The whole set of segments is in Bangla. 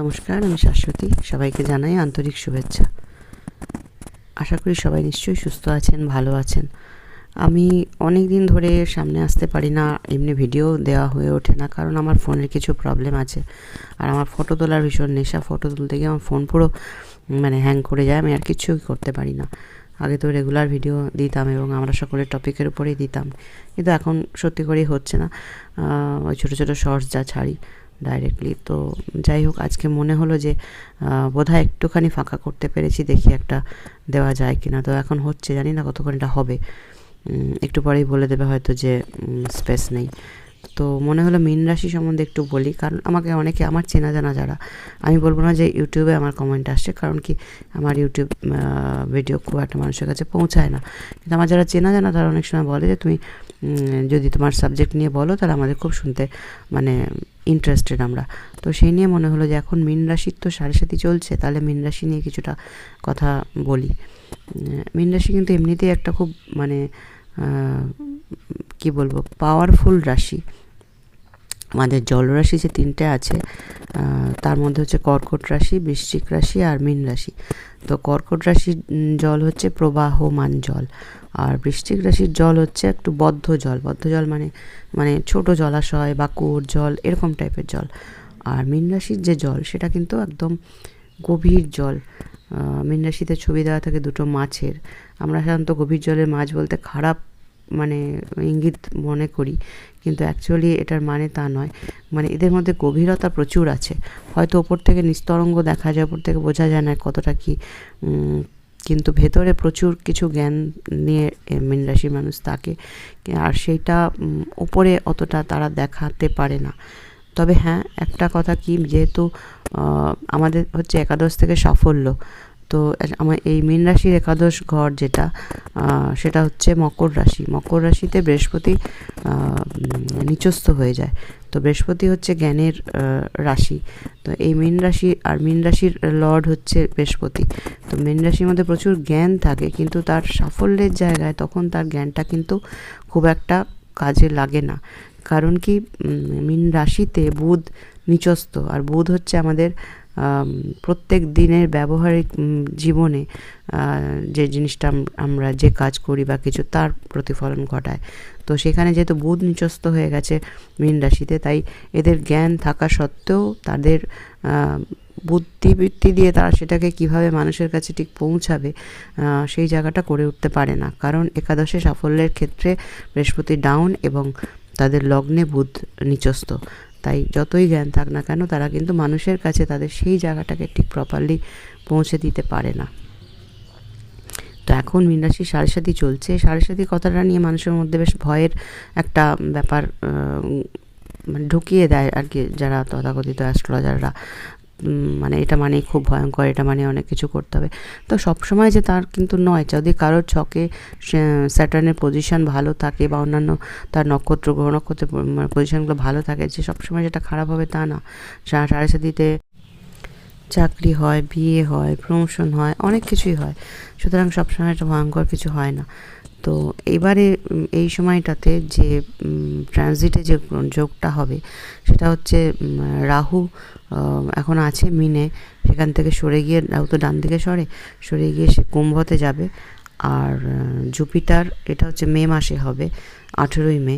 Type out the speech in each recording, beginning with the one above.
নমস্কার, আমি শাশ্বতী। সবাইকে জানাই আন্তরিক শুভেচ্ছা। আশা করি সবাই নিশ্চয়ই সুস্থ আছেন, ভালো আছেন। আমি অনেক দিন ধরে সামনে আসতে পারি না, এমনি ভিডিও দেওয়া হয়ে ওঠে না, কারণ আমার ফোনের কিছু প্রবলেম আছে। আর আমার ফটো তোলার ভীষণ নেশা ফটো তুলতে গিয়ে আমার ফোন পুরো মানে হ্যাং করে যায়, আমি আর কিছুই করতে পারি না। আগে তো রেগুলার ভিডিও দিতাম এবং আমরা সকলের টপিকের উপরেই দিতাম। কিন্তু এখন সত্যি করেই হচ্ছে না। ওই ছোটো ছোটো শর্টস যা ছাড়ি ডাইরেক্টলি তো যাই হোক, আজকে মনে হলো যে বোধ বোধহয় একটুখানি ফাঁকা করতে পেরেছি, দেখি একটা দেওয়া যায় কি না তো এখন হচ্ছে, জানি না কতক্ষণ এটা হবে একটু পরেই বলে দেবে হয়তো যে স্পেস নেই। তো মনে হলো মীন রাশি সম্বন্ধে একটু বলি, কারণ আমাকে অনেকে, আমার চেনা জানা যারা, আমি বলব না যে ইউটিউবে আমার কমেন্ট আসছে, কারণ কি আমার ইউটিউব ভিডিও খুব একটা মানুষের কাছে পৌঁছায় না। কিন্তু আমার যারা চেনা জানা, তারা অনেক সময় বলে যে তুমি যদি তোমার সাবজেক্ট নিয়ে বলো, তাহলে আমাদের খুব শুনতে মানে ইন্টারেস্টেড আমরা। তো সেই নিয়ে মনে হলো যে এখন মীন রাশির তো সাড়ে সাথে চলছে, তাহলে মীন রাশি নিয়ে কিছুটা কথা বলি। মীন রাশি কিন্তু এমনিতেই একটা খুব মানে কি বলব পাওয়ারফুল রাশি। আমাদের জলরাশি যে তিনটে আছে তার মধ্যে হচ্ছে কর্কট রাশি, বৃশ্চিক রাশি আর মীন রাশি। তো কর্কট রাশির জল হচ্ছে প্রবাহমান জল আর বৃশ্চিক রাশির জল হচ্ছে একটু বদ্ধ জল। বদ্ধ জল মানে মানে ছোট জলাশয় বা কুয়োর জল, এরকম টাইপের জল। আর মীন রাশির যে জল, সেটা কিন্তু একদম গভীর জল। মীন রাশিতে ছবি দেওয়া থাকে দুটো মাছের। আমরা সাধারণত গভীর জলের মাছ বলতে খারাপ মানে ইঙ্গিত মনে করি। কিন্তু অ্যাকচুয়ালি এটার মানে তা নয়। মানে এদের মধ্যে গভীরতা প্রচুর আছে। হয়তো ওপর থেকে নিস্তরঙ্গ দেখা যায়, ওপর থেকে বোঝা যায় না কতটা কি কিন্তু ভেতরে প্রচুর কিছু জ্ঞান নিয়ে মীন রাশির মানুষ থাকে। আর সেইটা ওপরে অতটা তারা দেখাতে পারে না। তবে হ্যাঁ একটা কথা কি, যেহেতু আমাদের হচ্ছে একাদশ থেকে সাফল্য তো আমার এই মীন রাশির একাদশ ঘর যেটা সেটা হচ্ছে মকর রাশি। মকর রাশিতে বৃহস্পতি নিচস্থ হয়ে যায়। তো বৃহস্পতি হচ্ছে জ্ঞানের রাশি। তো এই মীন রাশি আর মীন রাশির লর্ড হচ্ছে বৃহস্পতি। তো মীন রাশির মধ্যে প্রচুর জ্ঞান থাকে কিন্তু তার সাফল্যের জায়গায় তখন তার জ্ঞানটা কিন্তু খুব একটা কাজে লাগে না। কারণ কি মীন রাশিতে বুধ নিচস্থ আর বুধ হচ্ছে আমাদের আম, প্রত্যেক দিনের ব্যবহারিক জীবনে যে জিনিসটা আমরা যে কাজ করি বা কিছু তার প্রতিফলন ঘটায়। তো সেখানে যেহেতু বুধ নিচস্ত হয়ে গেছে মীন রাশিতে, তাই এদের জ্ঞান থাকা সত্ত্বেও তাদের বুদ্ধিবৃত্তি দিয়ে তারা সেটাকে কীভাবে মানুষের কাছে ঠিক পৌঁছাবে সেই জায়গাটা করে উঠতে পারে না। কারণ একাদশে সাফল্যের ক্ষেত্রে বৃহস্পতি ডাউন এবং তাদের লগ্নে বুধ নিচস্থ। তাই যতই জ্ঞান থাক না কেন, তারা কিন্তু মানুষের কাছে তাদের সেই জায়গাটাকে ঠিক প্রপারলি পৌঁছে দিতে পারে না। তো এখন মীনরাশি সাড়ে সাথী চলছে। সাড়ে সাথী কথাটা নিয়ে মানুষের মধ্যে বেশ ভয়ের একটা ব্যাপার মানে ঢুকিয়ে দেয় আর কি যারা তথাকথিত অ্যাস্ট্রোলজাররা মানে এটা মানে খুব ভয়ঙ্কর, এটা মানে অনেক কিছু করতে হবে। তো সবসময় যে তার কিন্তু নয়, যদি কারোর ছকে স্যাটার্নের পজিশন ভালো থাকে বা অন্যান্য তার নক্ষত্র, গ্রহ নক্ষত্রের পজিশনগুলো ভালো থাকে, যে সবসময় যেটা খারাপ হবে তা না। সাড়ে সাথীতে চাকরি হয়, বিয়ে হয় প্রমোশন হয়, অনেক কিছুই হয়। সুতরাং সবসময় একটা ভয়ঙ্কর কিছু হয় না। তো এবারে এই সময়টাতে যে ট্রানজিটে যে যোগটা হবে, সেটা হচ্ছে রাহু এখন আছে মিনে, সেখান থেকে সরে গিয়ে, রাহু তো ডান দিকে সরে সরে গিয়ে সে কুম্ভতে যাবে। আর জুপিটার, এটা হচ্ছে মে মাসে হবে, আঠেরোই মে।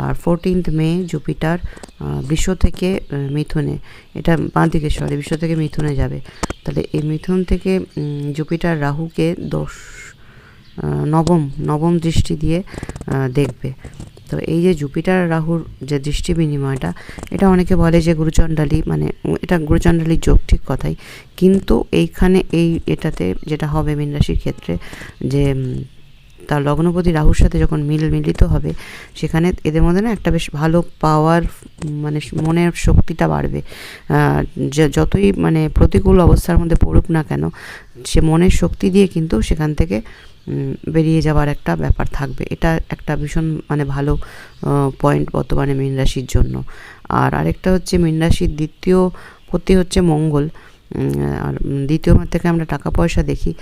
আর ফোরটিন্থ মে জুপিটার বিশ্ব থেকে মিথুনে, এটা বাঁ দিকে সরে, বিশ্ব থেকে মিথুনে যাবে। তাহলে এই মিথুন থেকে জুপিটার, রাহুকে দশ নবম নবম দৃষ্টি দিয়ে দেখবে। তো এই যে জুপিটার, রাহুর যে দৃষ্টি বিনিময়টা, এটা অনেকে বলে যে গুরুচণ্ডালী মানে এটা গুরুচণ্ডালী যোগ ঠিক কথাই। কিন্তু এইখানে এই এটাতে যেটা হবে মীন ক্ষেত্রে যে তার লগ্নপতি রাহুর সাথে যখন মিল মিলিত হবে, সেখানে এদের মধ্যে না একটা বেশ ভালো পাওয়ার মানে মনের শক্তিটা বাড়বে। যতই মানে প্রতিকূল অবস্থার মধ্যে পড়ুক না কেন, সে মনের শক্তি দিয়ে কিন্তু সেখান থেকে বেরিয়ে যাওয়ার একটা ব্যাপার থাকবে। এটা একটা ভীষণ মানে ভালো পয়েন্ট বর্তমানে মীন রাশির জন্য। আর আরেকটা হচ্ছে মীন রাশির দ্বিতীয় পতি হচ্ছে মঙ্গল। আর দ্বিতীয় মাস থেকে আমরা টাকা পয়সা দেখি।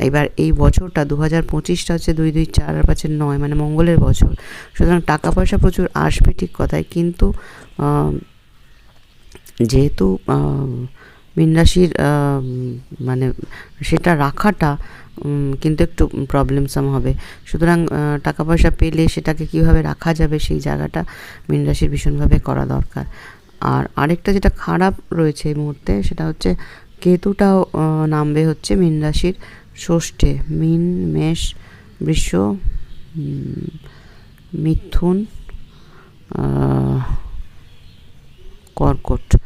এবার এই বছরটা দু হাজার পঁচিশটা হচ্ছে দুই দুই চার আর পাঁচের নয় মানে মঙ্গলের বছর। সুতরাং টাকা পয়সা প্রচুর আসবে ঠিক কথাই কিন্তু যেহেতু আহ, মীন সেটা রাখাটা কিন্তু একটু প্রবলেমসাম হবে। সুতরাং টাকা পয়সা পেলে সেটাকে কীভাবে রাখা যাবে সেই জায়গাটা মীন রাশির ভীষণভাবে করা দরকার। আর আরেকটা যেটা খারাপ রয়েছে এই মুহূর্তে সেটা হচ্ছে কেতুটাও নামবে হচ্ছে মীন রাশির ষষ্ঠে মীন, মেষ, বৃষ মিথুন কর্কট।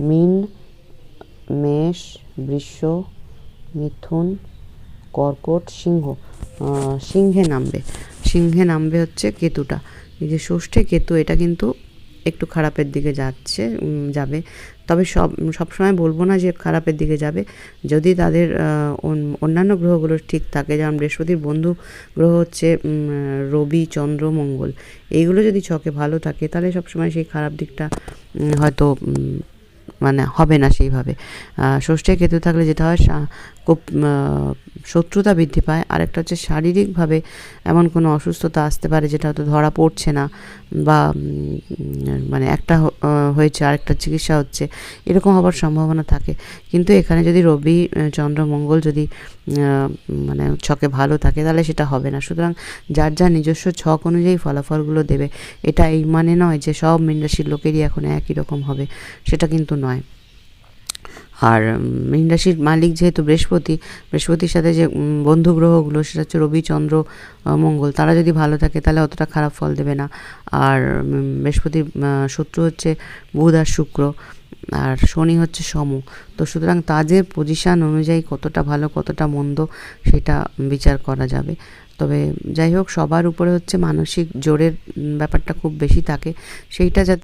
মীন, মেষ, বৃষ, মিথুন, কর্কট, সিংহ। সিংহে নামবে। সিংহে নামবে হচ্ছে কেতুটা। এই যে ষষ্ঠে কেতু, এটা কিন্তু একটু খারাপের দিকে যাচ্ছে যাবে। তবে সব, সবসময় বলব না যে খারাপের দিকে যাবে। যদি তাদের অন্যান্য গ্রহগুলো ঠিক থাকে, যেমন বৃহস্পতির বন্ধু গ্রহ হচ্ছে রবি, চন্দ্র, মঙ্গল, এইগুলো যদি ছকে ভালো থাকে, তাহলে সবসময় সেই খারাপ দিকটা হয়তো মানে হবে না সেইভাবে। ষষ্ঠে কেতু থাকলে যেটা হয় খুব শত্রুতা বৃদ্ধি পায়। আরেকটা হচ্ছে শারীরিকভাবে এমন কোনো অসুস্থতা আসতে পারে যেটা হয়তো ধরা পড়ছে না বা মানে একটা হয়েছে, আরেকটা চিকিৎসা হচ্ছে, এরকম হবার সম্ভাবনা থাকে। কিন্তু এখানে যদি রবি চন্দ্র, মঙ্গল যদি মানে ছকে ভালো থাকে, তাহলে সেটা হবে না। সুতরাং যার যার নিজস্ব ছক অনুযায়ী ফলাফলগুলো দেবে, এটা এই মানে নয় যে সব মীন রাশির লোকেরই এখন একই রকম হবে, সেটা কিন্তু নয়। আর মীন রাশির মালিক যেহেতু বৃহস্পতি, বৃহস্পতির সাথে যে বন্ধু গ্রহগুলো সেটা হচ্ছে রবি, চন্দ্র মঙ্গল, তারা যদি ভালো থাকে তাহলে অতটা খারাপ ফল দেবে না। আর বৃহস্পতির শত্রু হচ্ছে বুধ আর শুক্র, আর শনি হচ্ছে সম। তো সুতরাং তাদের পজিশান অনুযায়ী কতটা ভালো, কতটা মন্দ সেটা বিচার করা যাবে। তবে যাই হোক, সবার উপরে হচ্ছে মানসিক জোরের ব্যাপারটা খুব বেশি থাকে। সেইটা যাতে